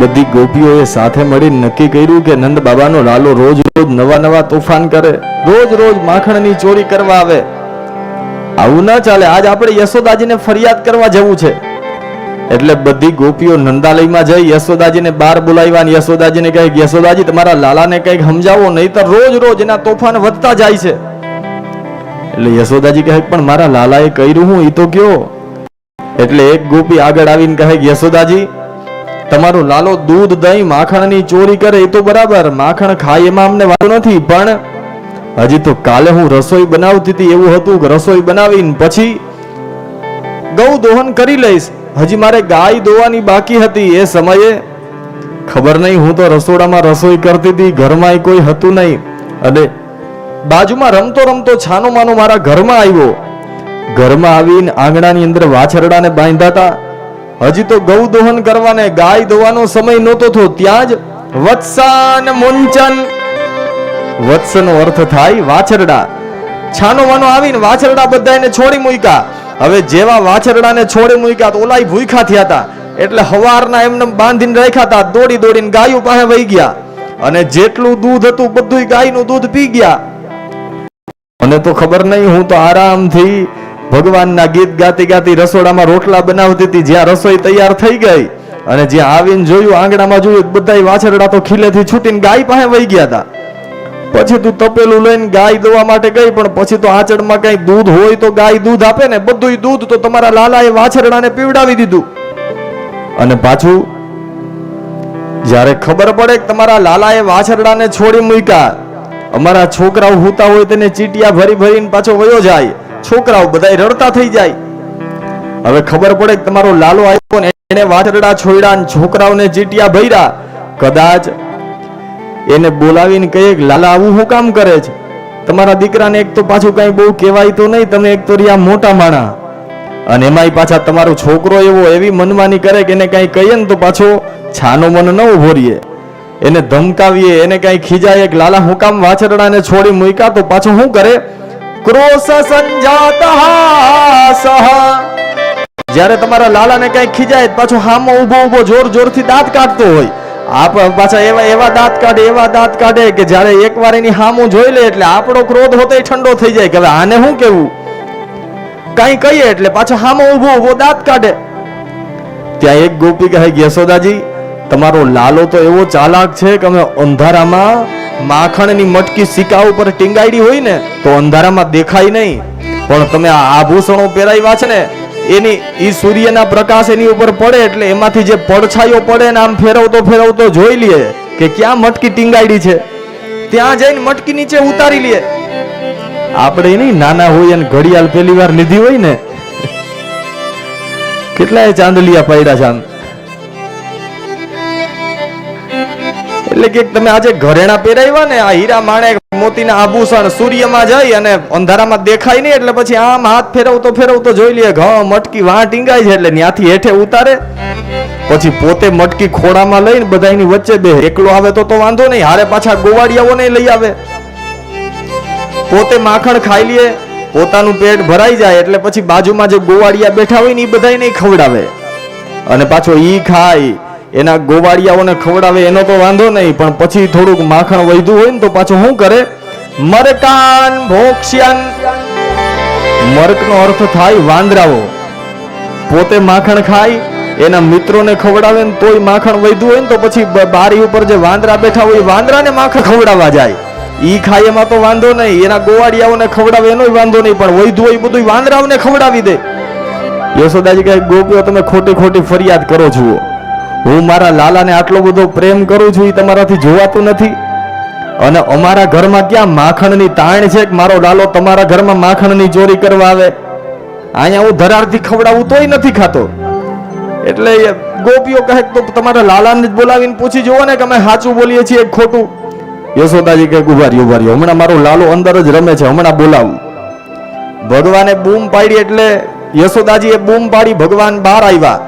બધી ગોપીઓએ સાથે મળી નક્કી કર્યું કે નંદ બાબાનો લાલો રોજ રોજ નવા નવા તોફાન કરે. રોજ રોજ માખણની ચોરી કરવા આવે. આવું ના ચાલે. આજ આપણે યશોદાજીને ફરિયાદ કરવા જવું છે. એટલે બધી ગોપીઓ નંદાલયમાં જઈ યશોદાજીને બહાર બોલાવ્યા અને યશોદાજીને કહે યશોદાજી, તમારા લાલાને કંઈક સમજાવો, નહીતર રોજ રોજ એના તોફાન વધતા જાય છે. એટલે યશોદાજી કહે, પણ મારા લાલાએ કર્યું હું એ તો કયો? એટલે એક ગોપી આગળ આવીને કહે યશોદાજી તમારો લાલો દૂધ, દહીં, માખણની ચોરી કરે એ તો બરાબર. માખણ ખાય એમાં અમને વાંધો નથી, પણ હજી તો કાલે હું રસોઈ બનાવતી હતી, એવું હતું કે રસોઈ બનાવીને પછી ગૌ દોહન કરી લઈશ. હજી મારે ગાય દોવાની બાકી હતી. એ સમયે ખબર નહીં, હું તો રસોડામાં રસોઈ કરતી હતી ઘરમાં કોઈ હતું નહીં. અને બાજુમાં રમતો રમતો છાનો માનો મારા ઘરમાં આવ્યો. ઘરમાં આવીને આંગણાની અંદર વાછરડાને બાંધ્યા હતા. હજી તો ગૌ દોહન કરવાને ગાય ધોવાનો સમય નહોતો થયો, ત્યાં જ વત્સાન મુંચન. વત્સનો અર્થ થાય વાછરડા. છાનો વાનો આવીને વાછરડા બધાને છોડી મૂક્યા. હવે જેવા વાછરડાને છોડી મૂક્યા તો ઓલાય ભૂખ્યા થયા હતા. એટલે હવારના એમને બાંધીને રાખ્યા હતા, દોડી દોડીને ગાયો પાસે વહી ગયા. અને જેટલું દૂધ હતું બધું ગાયનું દૂધ પી ગયા. મને તો ખબર નહીં, હું તો આરામથી ભગવાનના ગીત ગાતી ગાતી રસોડામાં રોટલા બનાવતી હતી, જ્યાં રસોઈ તૈયાર થઈ ગઈ. અને જ્યાં આવીને જોયું, આંગણામાં જોયું બધા વાછરડા તો ખીલેથી છૂટીને ગાય પાસે વહી ગયા હતા પછી તું તપેલું લઈને ગાય દોવા માટે ગઈ, પણ પછી તો આંચડમાં કઈ દૂધ હોય તો ગાય દૂધ આપે ને બધું દૂધ તો તમારા લાલાએ વાછરડાને પીવડાવી દીધું. અને પાછું, જ્યારે ખબર પડે કે તમારા લાલાએ વાછરડાને છોડી મૂક્યા, અમારા છોકરાઓ હુતા હોય તેને ચીટિયા ભરી ભરીને પાછો વયો જાય. છોકરાઓ બધા રડતા થઈ જાય. હવે ખબર પડે કે તમારો લાલો આવ્યો ને એને વાછરડા છોડ્યા ને છોકરાઓને ચીટિયા ભર્યા. કદાચ એને બોલાવીને કહીએ કે, લાલા, આવું હું કામ કરે છે? તમારા દીકરાને એક તો પાછું કઈ બહુ કહેવાય તો નહીં, તમે એક તો રહ્યા મોટા માણા. અને એમાંય પાછા તમારો છોકરો એવો એવી મનમાની કરે કે એને કઈ કહીએ ને તો પાછો છાનો મન ન ઊભો રહીએ. એને ધમકાવીએ, એને કઈ ખીજાય કે, લાલા, હું કામ વાછરડાને છોડી મૂક્યા તો પાછો શું કરે? ક્રોશ સંજાત સહ તમારા લાલાને કઈ ખીજાય, પાછો હામો ઊભો ઊભો જોર જોરથી દાંત કાઢતો હોય. આપ પાછા એવા એવા દાંત કાઢે, એવા દાંત કાઢે કે જ્યારે એકવાર એની હામું જોઈ લે એટલે આપણો ક્રોધ હોતે ઠંડો થઈ જાય કે હવે આને શું કેવું? કઈ કહીએ એટલે પાછો હામો ઊભો ઊભો દાંત કાઢે. ત્યાં એક ગોપી કહે યશોદાજી, તમારો લાલો તો એવો ચાલાક છે કે અમે અંધારામાં માખણની મટકી સિક્કા ઉપર ટીંગાડી હોય ને, તો અંધારામાં દેખાય નહીં. પણ તમે આ આભૂષણો પહેરાવ્યા છે ને, એની, ઈ સૂર્યના પ્રકાશ એની ઉપર પડે એટલે એમાંથી જે પડછાયો પડે ને આમ ફેરવતો ફેરવતો જોઈ લઈએ કે ક્યાં મટકી ટીંગાડી છે. ત્યાં જઈને મટકી નીચે ઉતારી લઈએ આપણે નહીં નાના હોય અને ઘડિયાળ પહેલી વાર લીધી હોય ને. કેટલાય ચાંદલિયા પડ્યા છે આમ. એટલે કે તમે આજે ઘરેણા પહેરાવ્યા ને, આ હીરા માણેક મોતીના આભૂષણ સૂર્યમાં જઈ અને અંધારામાં દેખાય નહીં, એટલે પછી આમ હાથ ફેરવતો ફેરવતો જોઈ લે, ઘ મટકી વાં ટીંગાય છે, એટલે ત્યાંથી હેઠે ઉતારે. પછી પોતે મટકી ખોડામાં લઈને બધાની વચ્ચે બે, એકલો આવે તો તો વાંધો નહીં, હારે પાછા ગોવાળિયાઓને લઈ આવે. પોતે માખણ ખાઈ લે, પોતાનું પેટ ભરાઈ જાય, એટલે પછી બાજુમાં જે ગોવાળિયા બેઠા હોય ને એ બધાય ખવડાવે. અને પાછો ઈ ખાય. એના ગોવાળિયાઓને ખવડાવે એનો તો વાંધો નહીં, પણ પછી થોડુંક માખણ વધ્યું હોય ને તો પાછું શું કરે? મરકાન ભોક્ષ્યન. મરકનો અર્થ થાય વાંદરાઓ. પોતે માખણ ખાય, એના મિત્રોને ખવડાવે ને તોય માખણ વધ્યું હોય ને તો પછી બારી ઉપર જે વાંદરા બેઠા હોય વાંદરાને માખણ ખવડાવવા જાય. ઈ ખાય એમાં તો વાંધો નહીં, એના ગોવાળિયાઓને ખવડાવે એનોય વાંધો નહીં, પણ વધ્યું હોય બધું વાંદરાઓને ખવડાવી દે. યશોદાજી કહે, ગોપીઓ, તમે ખોટી ખોટી ફરિયાદ કરો છો. હું મારા લાલાને આટલો બધો પ્રેમ કરું છું એ તમારાથી જોવાતું નથી. અને અમારા ઘરમાં ક્યાં માખણની તાણ છે કે મારો લાલો તમારા ઘરમાં માખણની ચોરી કરવા આવે? અહીંયા હું ધરારથી ખવડાવું તોય નથી ખાતો. એટલે ગોપીઓ કહે તો તમારા લાલાને જ બોલાવીને પૂછી જુઓ ને કે અમે સાચું બોલીએ છીએ ખોટું. યશોદાજી કે ઊભા ઉભારી હમણાં મારો લાલો અંદર જ રમે છે, હમણાં બોલાવું. ભગવાને બૂમ પાડી એટલે યશોદાજીએ બૂમ પાડી, ભગવાન બહાર આવ્યા.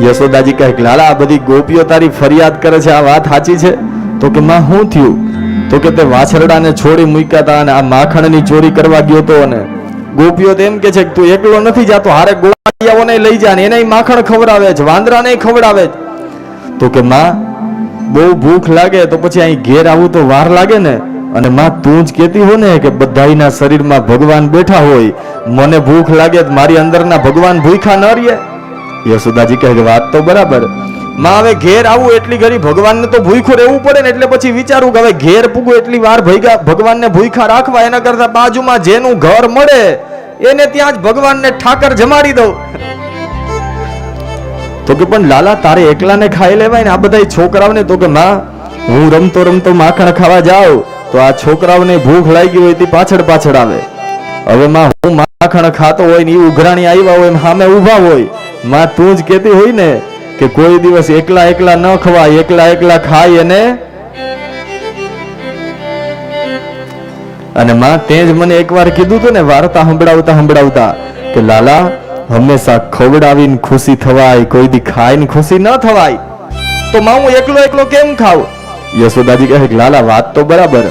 યશોદાજી કહે લાલા, આ બધી ગોપીઓ તારી ફરિયાદ કરે છે, આ વાત સાચી છે? તો કે, માં શું થયું? તો કે, તે વાછરડાને છોડી મૂક્યા હતા અને આ માખણની ચોરી કરવા ગયો તો અને ગોપીઓ તો એમ કે છે કે, તું એકલો નથી જાતો, હારે ગોળિયાઓને લઈ જા ને એને માખણ ખવડાવે છે વાંદરાને ખવડાવે છે તો કે, માં, બહુ ભૂખ લાગે, તો પછી અહીં ઘેર આવું તો વાર લાગે ને? અને માં, તું જ કહેતી હો ને કે, બધાયના શરીરમાં ભગવાન બેઠા હોય, મને ભૂખ લાગે મારી અંદરના ભગવાન ભૂખા ન રહીએ. યશોદાજી કહે વાત તો બરાબર. માં હવે ઘેર આવું એટલી ઘડી ભગવાનને તો ભૂખું રહેવું પડે ને એટલે પછી વિચારું કે હવે ઘેર પૂગું એટલી વાર ભેગા ભગવાનને ભૂખા રાખવા, એના કરતા બાજુમાં જેનું ઘર મળે, એને ત્યાં જ ભગવાનને ઠાકર જમાડી દઉં. તો કે, પણ લાલા, તારે એકલાને ખાઈ લેવાય ને? આ બધા છોકરાઓને? તો કે, માં, હું રમતો રમતો માખણ ખાવા જાઉં, તો આ છોકરાઓને ભૂખ લાગી હોય તે પાછળ પાછળ આવે. હવે માં, હું માખણ ખાતો હોય ને એ ઉઘરાણી આવ્યા હોય સામે ઊભા હોય માં તું જ કહેતી હોય ને કે કોઈ દિવસ એકલા એકલા ન ખવાય, એકલા એકલા ખાય અને અને માં તે જ મને એકવાર કીધું હતું ને વાર્તા સંભળાવતા સંભળાવતા કે લાલા, હંમેશા ખવડાવીને ખુશી થવાય, કોઈ દી ખાઈને ખુશી ન થવાય. તો માં હું એકલો એકલો કેમ ખાવ યશોદાજી કહે કે લાલા, વાત તો બરાબર.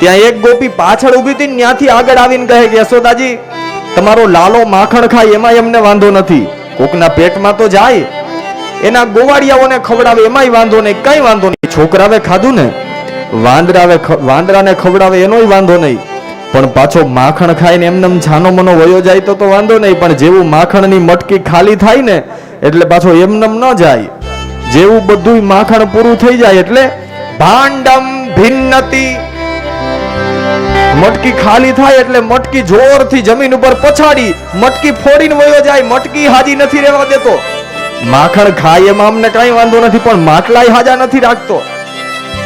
ત્યાં એક ગોપી પાછળ ઊભી હતી ત્યાંથી આગળ આવીને કહે કે યશોદાજી, તમારો લાલો માખણ ખાય એમાં એમને વાંધો નથી. કોકના પેટમાં તો જાય. એના ગોવાળિયાઓને ખવડાવે, એમાંય વાંધો નહીં, કઈ વાંધો નહીં. છોકરાવે ખાધું ને, વાંદરાવે વાંદરાને ખવડાવે એનોય વાંધો નહીં. પણ પાછો માખણ ખાઈને એમને છાનો મનો વયો જાય તો તો વાંધો નહીં, પણ જેવું માખણની મટકી ખાલી થાય ને, એટલે પાછો એમનેમ ન જાય. જેવું બધું માખણ પૂરું થઈ જાય એટલે ભાંડમ ભિન્નતી મટકી ખાલી થાય એટલે મટકી જોરથી જમીન ઉપર પછાડી, મટકી ફોડીને વયો જાય, મટકી હાજી નથી રહેવા દેતો. માખણ ખાય એમાં અમને કઈ વાંધો નથી, પણ માટલાય હાજા નથી રાખતો.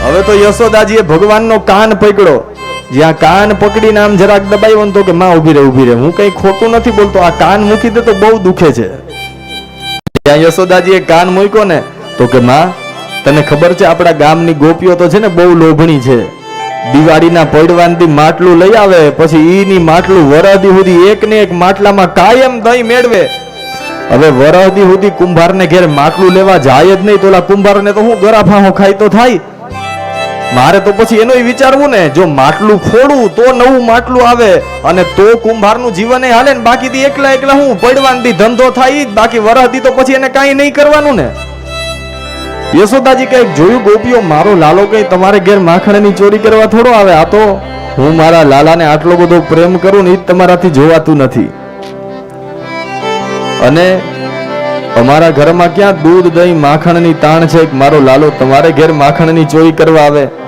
હવે તો યશોદાજીએ ભગવાનનો કાન પકડ્યો. જ્યાં કાન પકડીને આમ જરાક દબાવ્યો તો કે, માં, ઊભી રહે ઊભી રહે હું કઈ ખોટું નથી બોલતો, આ કાન મૂકી દે તો બહુ દુખે છે. ત્યાં યશોદાજીએ કાન મૂક્યો ને, તો કે, માં, તને ખબર છે આપણા ગામની ગોપીઓ તો છે ને બહુ લોભણી છે. દિવાળીના પડવાનથી માટલું લઈ આવે, પછી ઈની માટલું વરહદી સુધી એક ને એક માટલામાં કાયમ દહીં મેળવે. હવે વરહદી સુધી કુંભારને ઘેર માટલું લેવા જાય જ નહીં, તો ઓલા કુંભારને તો હું ગરાફાહો ખાય તો થાય. મારે તો પછી એનો વિચારવું ને, જો માટલું ફોડું તો નવું માટલું આવે, અને તો કુંભારનું જીવન હાલે ને બાકી એકલા એકલા હું પડવાનથી ધંધો થાય બાકી વરહદી તો પછી એને કાંઈ નહીં કરવાનું ને. યશોદાજી કંઈક જોયું ગોપીઓ, મારો લાલો કઈ તમારે ઘેર માખણની ચોરી કરવા થોડો આવે? આ તો હું મારા લાલાને આટલો બધો પ્રેમ કરું ને તમારાથી જોવાતું નથી. અને અમારા ઘરમાં ક્યાં દૂધ, દહીં, માખણની તાણ છે મારો લાલો તમારે ઘેર માખણની ચોરી કરવા આવે?